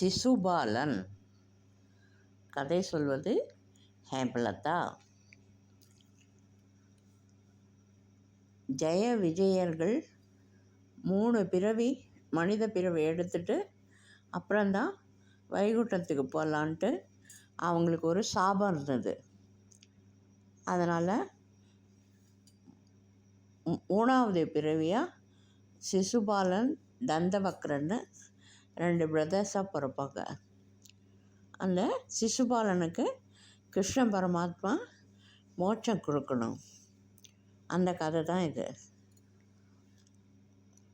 சிசுபாலன். கதை சொல்வது ஹேம்லதா. ஜெய விஜயர்கள் மூணு பிறவி மனித பிறவி எடுத்துட்டு அப்புறம்தான் வைகுண்டத்துக்கு போகலான்ட்டு அவங்களுக்கு ஒரு சாபம் இருந்தது. அதனால் மூணாவது பிறவியாக சிசுபாலன் தந்தவக்ரன்னு ரெண்டு பிரதர்ஸாக பிறப்பாங்க. அந்த சிசுபாலனுக்கு கிருஷ்ண பரமாத்மா மோட்சம் கொடுக்கணும். அந்த கதை தான் இது.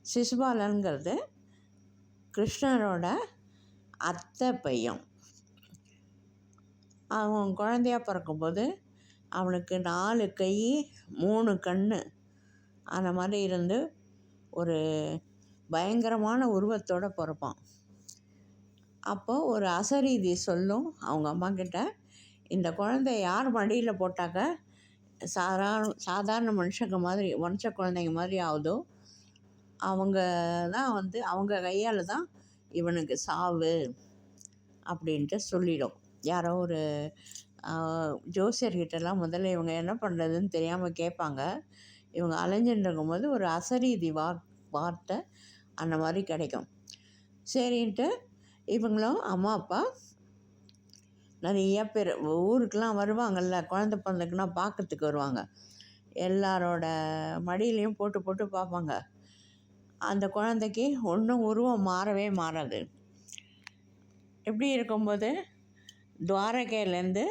சிசுபாலனுங்கிறது கிருஷ்ணரோட அத்தை பையன். அவன் குழந்தையா பிறக்கும்போது அவனுக்கு நாலு கை மூணு கண் அந்த மாதிரி இருந்து ஒரு பயங்கரமான உருவத்தோடு பிறப்பான். அப்போது ஒரு அசரீதி சொல்லும் அவங்க அம்மா கிட்ட இந்த குழந்தை யார் மடியில் போட்டாக்க சாதாரண சாதாரண மனுஷங்க மாதிரி மனுஷ குழந்தைங்க மாதிரி ஆகுதோ? அவங்க தான் வந்து அவங்க கையால் தான் இவனுக்கு சாவு அப்படின்ட்டு சொல்லிடும். யாரோ ஒரு ஜோசியர்கிட்டலாம் முதல்ல இவங்க என்ன பண்ணுறதுன்னு தெரியாமல் கேட்பாங்க. இவங்க அலைஞ்சுட்டு இருக்கும்போது ஒரு அசரீதி வா வார்த்தை அந்த மாதிரி கிடைக்கும். சரின்ட்டு இவங்களும் அம்மா அப்பா நிறைய பேர் ஊருக்கெலாம் வருவாங்கல்ல குழந்த பிறந்துக்குன்னா பார்க்கறதுக்கு வருவாங்க. எல்லாரோட மடியிலையும் போட்டு போட்டு பார்ப்பாங்க. அந்த குழந்தைக்கு ஒன்றும் உருவம் மாறவே மாறாது. இப்படி இருக்கும்போது துவாரகையிலேருந்து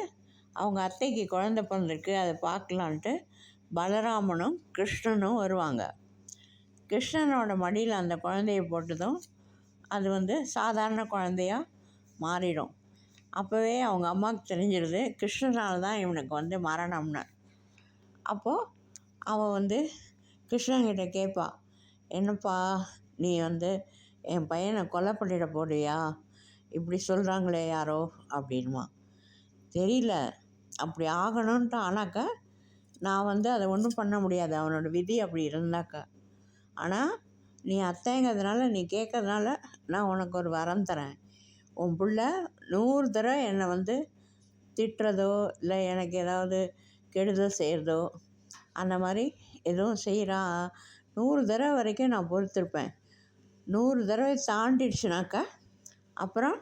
அவங்க அத்தைக்கு குழந்த பிறந்திருக்கு அதை பார்க்கலான்ட்டு பலராமனும் கிருஷ்ணனும் வருவாங்க. கிருஷ்ணனோட மடியில் அந்த குழந்தைய போட்டதும் அது வந்து சாதாரண குழந்தையா மாறிடும். அப்போவே அவங்க அம்மாவுக்கு தெரிஞ்சிருது கிருஷ்ணனால் தான் இவனுக்கு வந்து மரணம்னு அப்போது அவன் வந்து கிருஷ்ணன்கிட்ட கேட்பா என்னப்பா நீ வந்து என் பையனை கொலை பண்ணிட போறியா? இப்படி சொல்கிறாங்களே யாரோ? அப்படின்மா. தெரியல அப்படி ஆகணுன்ட்டு ஆனாக்க நான் வந்து அதை ஒன்றும் பண்ண முடியாது. அவனோட விதி அப்படி இருந்தாக்கா. ஆனால் நீ அத்தைங்கிறதுனால நீ கேட்கறதுனால நான் உனக்கு ஒரு வரம் தரேன். உன் பிள்ள நூறு தடவை என்னை வந்து திட்டுறதோ இல்லை எனக்கு ஏதாவது கெடுதல் செய்கிறதோ அந்த மாதிரி எதுவும் செய்கிறான் நூறு தடவை வரைக்கும் நான் பொறுத்திருப்பேன். நூறு தடவை தாண்டிடுச்சுனாக்கா அப்புறம்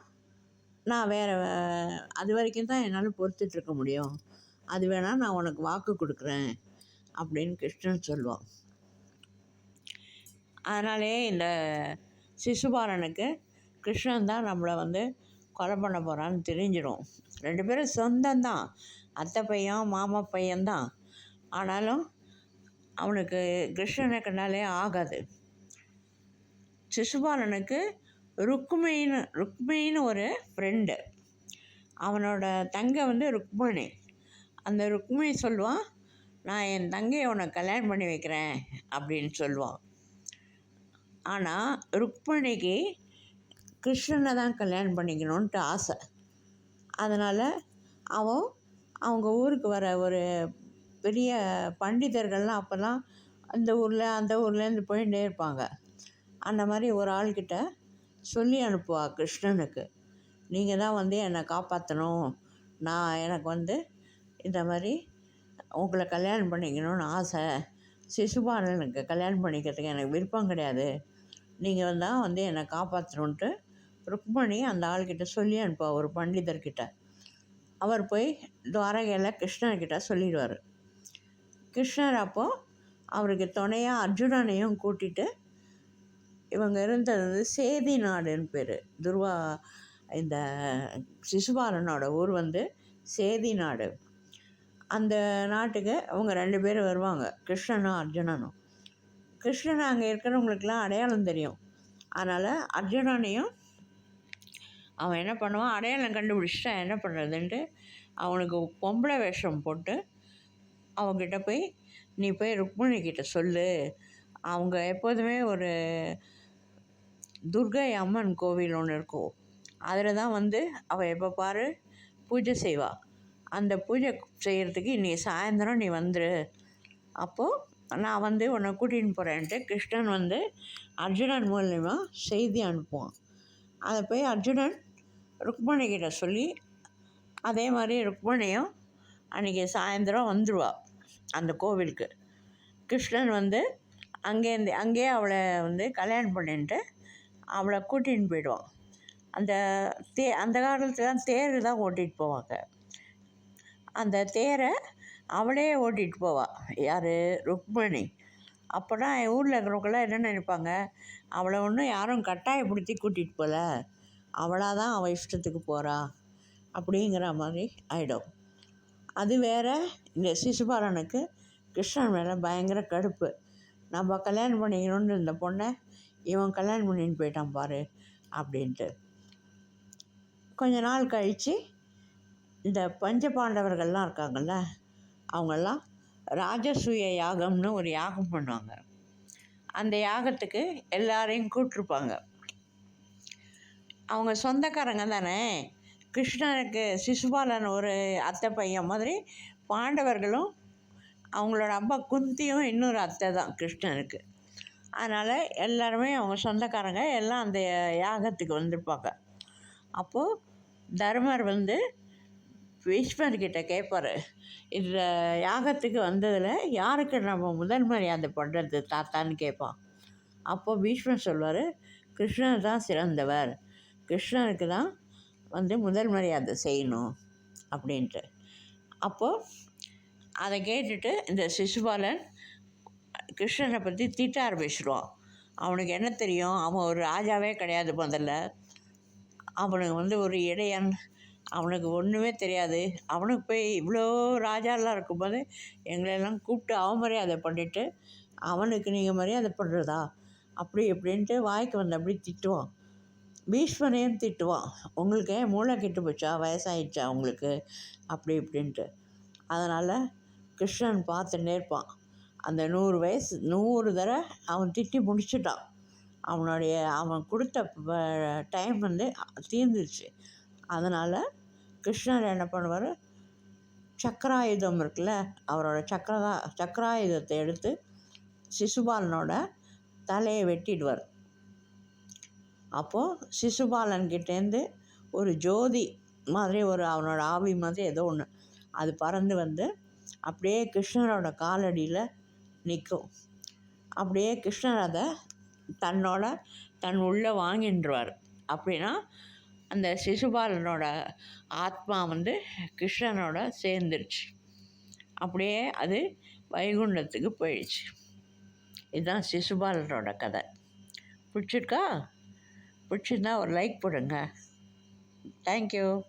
நான் வேறு அது வரைக்கும் தான் என்னால் பொறுத்துட்ருக்க முடியும். அது வேணால் நான் உனக்கு வாக்கு கொடுக்குறேன் அப்படின்னு கிருஷ்ணன் சொல்லுவான். அதனாலே இந்த சிசுபாலனுக்கு கிருஷ்ணன் தான் நம்மளை வந்து கொலை பண்ண போகிறான்னு தெரிஞ்சிடும். ரெண்டு பேரும் சொந்தம்தான் அத்தை பையன் மாமா பையன்தான் ஆனாலும் அவனுக்கு கிருஷ்ணனை கண்டாலே ஆகாது. சிசுபாலனுக்கு ருக்மின்னு ருக்மின்னு ஒரு ஃப்ரெண்டு அவனோட தங்கை வந்து ருக்மணி. அந்த ருக்மிணி சொல்லுவான் நான் என் தங்கையை உனக்கு கல்யாணம் பண்ணி வைக்கிறேன் அப்படின்னு சொல்லுவான். ஆனால் ருக்மணிக்கு கிருஷ்ணனை தான் கல்யாணம் பண்ணிக்கணுன்ட்டு ஆசை. அதனால் அவன் அவங்க ஊருக்கு வர ஒரு பெரிய பண்டிதர்கள்லாம் அப்போல்லாம் அந்த ஊரில் அந்த ஊர்லேருந்து போயிட்டே இருப்பாங்க. அந்த மாதிரி ஒரு ஆள்கிட்ட சொல்லி அனுப்புவா கிருஷ்ணனுக்கு. நீங்கள் தான் வந்து என்னை காப்பாற்றணும் நான் எனக்கு வந்து இந்த மாதிரி உங்களை கல்யாணம் பண்ணிக்கணும்னு ஆசை. சிசுபாலனுக்கு கல்யாணம் பண்ணிக்கிறதுக்கு எனக்கு விருப்பம் கிடையாது. நீங்கள் தான் வந்து என்னை காப்பாற்றணுன்ட்டு ருக்மணி அந்த ஆள்கிட்ட சொல்லி அனுப்புவா ஒரு பண்டிதர்கிட்ட. அவர் போய் துவாரகையில் கிருஷ்ணர்கிட்ட சொல்லிடுவார். கிருஷ்ணர் அப்போது அவருக்கு துணையாக அர்ஜுனனையும் கூட்டிகிட்டு இவங்க இருந்தது வந்து சேதி நாடுன்னு பேர். துர்வா இந்த சிசுபாலனோட ஊர் வந்து சேதி நாடு. அந்த நாட்டுக்கு அவங்க ரெண்டு பேரும் வருவாங்க கிருஷ்ணனும் அர்ஜுனனும். கிருஷ்ணன் அங்கே இருக்கிறவங்களுக்கெல்லாம் அடையாளம் தெரியும். அதனால் அர்ஜுனனையும் அவன் என்ன பண்ணுவான்? அடையாளம் கண்டுபிடிச்சிட்டா என்ன பண்ணுறதுன்ட்டு அவனுக்கு பொம்பளை வேஷம் போட்டு அவங்ககிட்ட போய் நீ போய் ருக்மிணி கிட்ட சொல்லு. அவங்க எப்போதுமே ஒரு துர்கை அம்மன் கோவில் ஒன்று இருக்கும். அதில் தான் வந்து அவள் எப்போ பாரு பூஜை செய்வாள் அந்த பூஜை செய்கிறதுக்கு இன்றைக்கி சாயந்தரம் நீ வந்துரு. அப்போது நான் வந்து உன்னை கூட்டின்னு போகிறேன்ட்டு கிருஷ்ணன் வந்து அர்ஜுனன் மூலயமா செய்தி அனுப்புவான். அதை போய் அர்ஜுனன் ருக்மணிகிட்ட சொல்லி அதே மாதிரி ருக்மணியும் அன்றைக்கி சாயந்தரம் வந்துடுவா அந்த கோவிலுக்கு. கிருஷ்ணன் வந்து அங்கேருந்து அங்கேயே அவளை வந்து கல்யாணம் பண்ணிட்டு அவளை கூட்டின்னு போயிடுவான். அந்த தே அந்த காலத்துலலாம் தேர் தான் ஓட்டிகிட்டு போவாங்க. அந்த தேரை அவளே ஓட்டிகிட்டு போவாள் யார்? ருக்மணி. அப்போனா ஊரில் இருக்கிறவங்களாம் என்ன நினைப்பாங்க? அவளை ஒன்றும் யாரும் கட்டாயப்படுத்தி கூட்டிகிட்டு போகல அவளாக தான் அவள் இஷ்டத்துக்கு போகிறா அப்படிங்கிற மாதிரி ஆகிடும் அது வேற. இந்த சிசுபாலனுக்கு கிருஷ்ணன் மேலே பயங்கர கடுப்பு. நம்ம கல்யாணம் பண்ணிக்கணும்னு இருந்த பொண்ணை இவன் கல்யாணம் பண்ணின்னு போயிட்டான் பாரு அப்படின்ட்டு. கொஞ்ச நாள் கழித்து இந்த பஞ்ச பாண்டவர்கள்லாம் இருக்காங்கல்ல அவங்கெல்லாம் ராஜசூய யாகம்னு ஒரு யாகம் பண்ணுவாங்க. அந்த யாகத்துக்கு எல்லாரையும் கூப்பிட்ருப்பாங்க அவங்க சொந்தக்காரங்க தானே? கிருஷ்ணனுக்கு சிசுபாலன் ஒரு அத்தை பையன் மாதிரி பாண்டவர்களும் அவங்களோட அப்பா குந்தியும் இன்னொரு அத்தை தான் கிருஷ்ணனுக்கு அதனால் எல்லாருமே அவங்க சொந்தக்காரங்க எல்லாம் அந்த யாகத்துக்கு வந்திருப்பாங்க. அப்போது தர்மர் வந்து பீஷ்மர்கிட்ட கேட்பார். இந்த யாகத்துக்கு வந்ததில் யாருக்கு நம்ம முதல் மரியாதை பண்ணுறது தாத்தான்னு கேட்பான். அப்போ பீஷ்மர் சொல்வார் கிருஷ்ணர் தான் சிறந்தவர். கிருஷ்ணருக்கு தான் வந்து முதல் மரியாதை செய்யணும் அப்படின்ட்டு. அப்போது அதை கேட்டுட்டு இந்த சிசுபாலன் கிருஷ்ணனை பற்றி திட்ட ஆரம்பிச்சிடுவான் அவனுக்கு என்ன தெரியும்? அவன் ஒரு ராஜாவே கிடையாது முதல்ல. அவனுக்கு வந்து ஒரு இடையன் அவனுக்கு ஒன்றுமே தெரியாது. அவனுக்கு போய் இவ்வளோ ராஜாலாம் இருக்கும்போது எங்களெல்லாம் கூப்பிட்டு அவமரியாதை பண்ணிவிட்டு அவனுக்கு நீங்கள் மரியாதை பண்ணுறதா அப்படி இப்படின்ட்டு வாய்க்கு வந்து அப்படி திட்டுவான். பீஷ்மனையும் திட்டுவான். உங்களுக்கு ஏன் மூளை கெட்டு போச்சா? வயசாயிடுச்சா உங்களுக்கு? அப்படி இப்படின்ட்டு. அதனால் கிருஷ்ணன் பார்த்துட்டே இருப்பான் அந்த நூறு வயசு நூறு தடவை அவன் திட்டி முடிச்சிட்டான். அவனுடைய அவன் கொடுத்த டைம் வந்து தீர்ந்துருச்சு. அதனால் கிருஷ்ணர் என்ன பண்ணுவார்? சக்கராயுதம் இருக்குல்ல அவரோட சக்கரா சக்கராயுதத்தை எடுத்து சிசுபாலனோட தலையை வெட்டிடுவார். அப்போது சிசுபாலன்கிட்டேருந்து ஒரு ஜோதி மாதிரி ஒரு அவனோட ஆவி மாதிரி ஏதோ ஒன்று அது பறந்து வந்து அப்படியே கிருஷ்ணரோட காலடியில் நிற்கும் அப்படியே கிருஷ்ணர் அதை தன்னோட தன் உள்ளே வாங்கின்றுவார். அப்படின்னா அந்த சிசுபாலனோட ஆத்மா வந்து கிருஷ்ணனோட சேர்ந்துருச்சு. அப்படியே அது வைகுண்டத்துக்கு போயிடுச்சு. இதுதான் சிசுபாலனோட கதை. பிடிச்சிருக்கா? பிடிச்சிருந்தா ஒரு லைக் போடுங்க. தேங்க்யூ